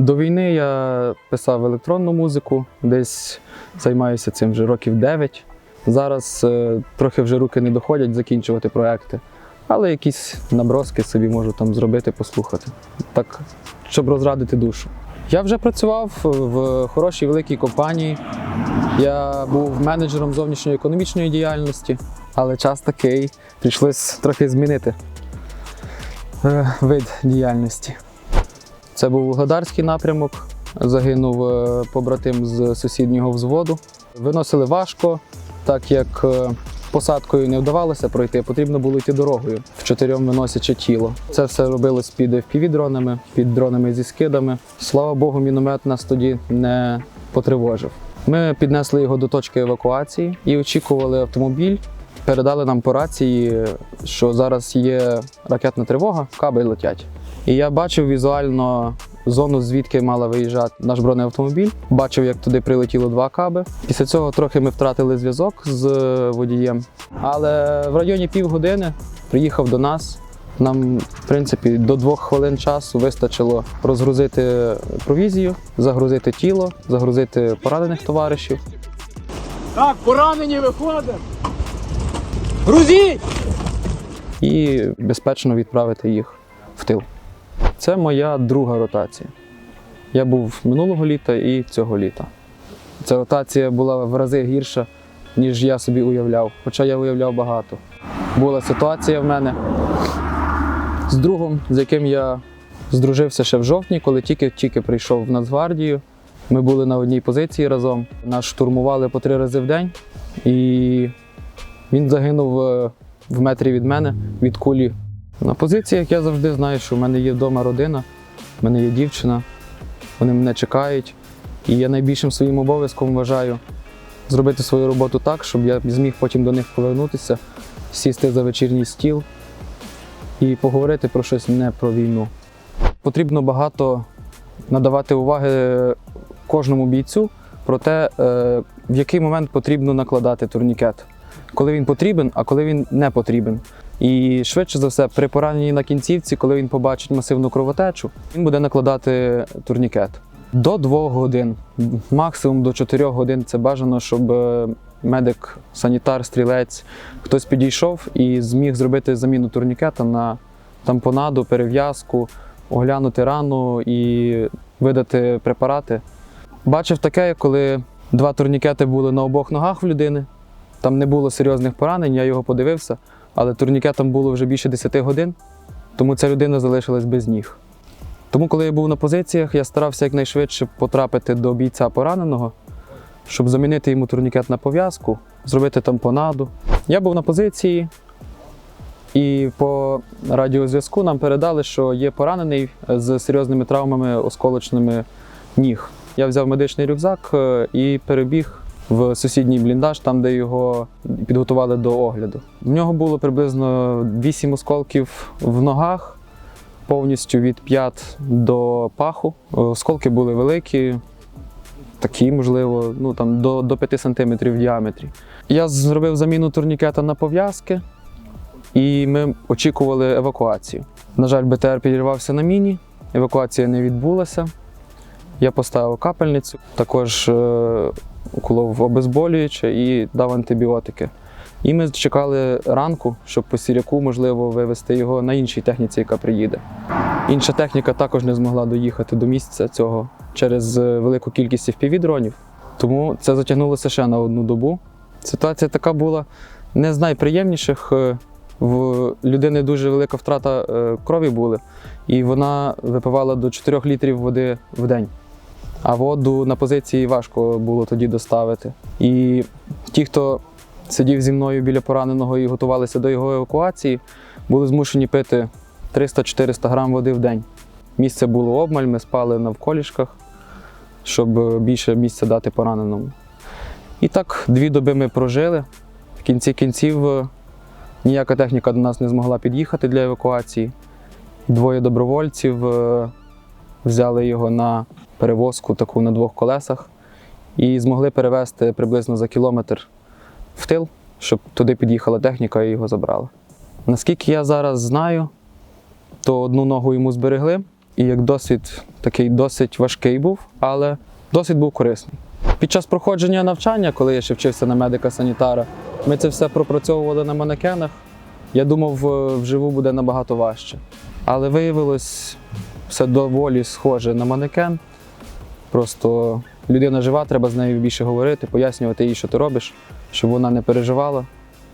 До війни я писав електронну музику, десь займаюся цим вже років 9. Зараз е, трохи вже руки не доходять закінчувати проекти, але якісь наброски собі можу там зробити, послухати. Так, щоб розрадити душу. Я вже працював в хорошій великій компанії. Я був менеджером зовнішньої економічної діяльності, але час такий, прийшлось трохи змінити е, вид діяльності. Це був Вугледарський напрямок. Загинув е, побратим з сусіднього взводу. Виносили важко, так як е, посадкою не вдавалося пройти, потрібно було йти дорогою в чотирьом виносячи тіло. Це все робилось під FPV-дронами, під дронами зі скидами. Слава Богу, міномет нас тоді не потривожив. Ми піднесли його до точки евакуації і очікували автомобіль. Передали нам по рації, що зараз є ракетна тривога, каби летять. І я бачив візуально зону, звідки мала виїжджати наш бронеавтомобіль. Бачив, як туди прилетіло два каби. Після цього трохи ми втратили зв'язок з водієм. Але в районі півгодини приїхав до нас. Нам, в принципі, до двох хвилин часу вистачило розгрузити провізію, загрузити тіло, загрузити поранених товаришів. Так, поранені виходимо. Грузіть! і безпечно відправити їх в тил. Це моя друга ротація. Я був минулого літа і цього літа. Ця ротація була в рази гірша, ніж я собі уявляв, хоча я уявляв багато. Була ситуація в мене з другом, з яким я здружився ще в жовтні, коли тільки-тільки прийшов в Нацгвардію. Ми були на одній позиції разом. Нас штурмували по три рази в день, і він загинув е, в метрі від мене від кулі. На позиціях я завжди знаю, що в мене є вдома родина, в мене є дівчина, вони мене чекають. І я найбільшим своїм обов'язком вважаю зробити свою роботу так, щоб я зміг потім до них повернутися, сісти за вечірній стіл і поговорити про щось не про війну. Потрібно багато надавати уваги кожному бійцю про те, е, в який момент потрібно накладати турнікет коли він потрібен, а коли він не потрібен. І швидше за все, при пораненні на кінцівці, коли він побачить масивну кровотечу, він буде накладати турнікет. До 2 годин, максимум до 4 годин це бажано, щоб е, медик, санітар, стрілець, хтось підійшов і зміг зробити заміну турнікета на тампонаду, перев'язку, оглянути рану і видати препарати. Бачив таке, коли два турнікети були на обох ногах в людини. Там не було серйозних поранень, я його подивився, але турнікетом було вже більше 10 годин, тому ця людина залишилась без ніг. Тому, коли я був на позиціях, я старався якнайшвидше потрапити до бійця пораненого, щоб замінити йому турнікет на пов'язку, зробити тампонаду. Я був на позиції, і по радіозв'язку нам передали, що є поранений з серйозними травмами осколочними ніг. Я взяв медичний рюкзак е, і перебіг в сусідній бліндаж, там, де його підготували до огляду. В нього було приблизно 8 осколків в ногах, повністю від п'ят до паху. Осколки були великі, такі, можливо, ну там до, до 5 см в діаметрі. Я зробив заміну турнікета на пов'язки, і ми очікували евакуацію. На жаль, БТР підірвався на міні, евакуація не відбулася. Я поставив капельницю, також е, уколов обезболююче і дав антибіотики. І ми чекали ранку, щоб по сіряку, можливо, вивезти його на іншій техніці, яка приїде. Інша техніка також не змогла доїхати до місця цього через е, велику кількість FPV-дронів. Тому це затягнулося ще на одну добу. Ситуація така була не з найприємніших. Е, В людини дуже велика втрата е, крові була, і вона випивала до 4 літрів води в день. А воду на позиції важко було тоді доставити. І ті, хто сидів зі мною біля пораненого і готувалися до його евакуації, були змушені пити 300-400 грам води в день. Місце було обмаль, ми спали навколішках, щоб більше місця дати пораненому. І так, дві доби ми прожили. В кінці кінців е, ніяка техніка до нас не змогла під'їхати для евакуації. Двоє добровольців е, взяли його на перевозку таку на двох колесах і змогли перевезти приблизно за кілометр в тил, щоб туди під'їхала техніка і його забрала. Наскільки я зараз знаю, то одну ногу йому зберегли, і як досвід такий досить важкий був, але досвід був корисний. Під час проходження навчання, коли я ще вчився на медика-санітара, ми це все пропрацьовували на манекенах. Я думав, е, вживу буде набагато важче. Але виявилось все доволі схоже на манекен. Просто людина жива, треба з нею більше говорити, пояснювати їй, що ти робиш, щоб вона не переживала,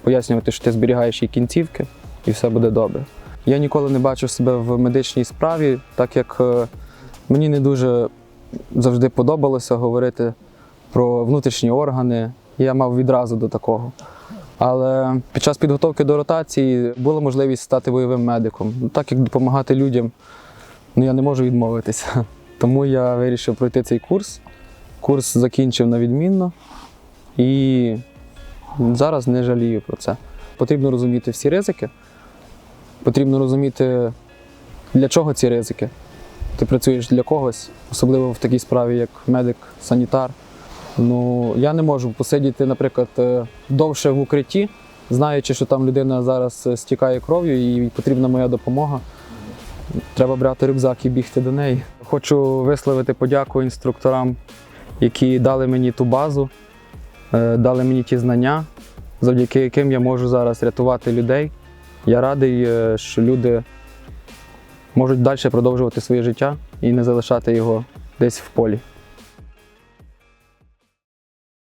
пояснювати, що ти зберігаєш їй кінцівки, і все буде добре. Я ніколи не бачив себе в медичній справі, так як е, мені не дуже завжди подобалося говорити про внутрішні органи. Я мав відразу до такого. Але під час підготовки до ротації була можливість стати бойовим медиком. Ну, Так як допомагати людям, ну я не можу відмовитися. Тому я вирішив пройти цей курс. Курс закінчив на відмінно і зараз не жалію про це. Потрібно розуміти всі ризики, потрібно розуміти, для чого ці ризики. Ти працюєш для когось, особливо в такій справі, як медик, санітар. Ну, я не можу посидіти, наприклад, е, довше в укритті, знаючи, що там людина зараз стікає кров'ю і потрібна моя допомога. Треба брати рюкзак і бігти до неї. Хочу висловити подяку інструкторам, які дали мені ту базу, е, дали мені ті знання, завдяки яким я можу зараз рятувати людей. Я радий, е, що люди можуть далі продовжувати своє життя і не залишати його десь в полі.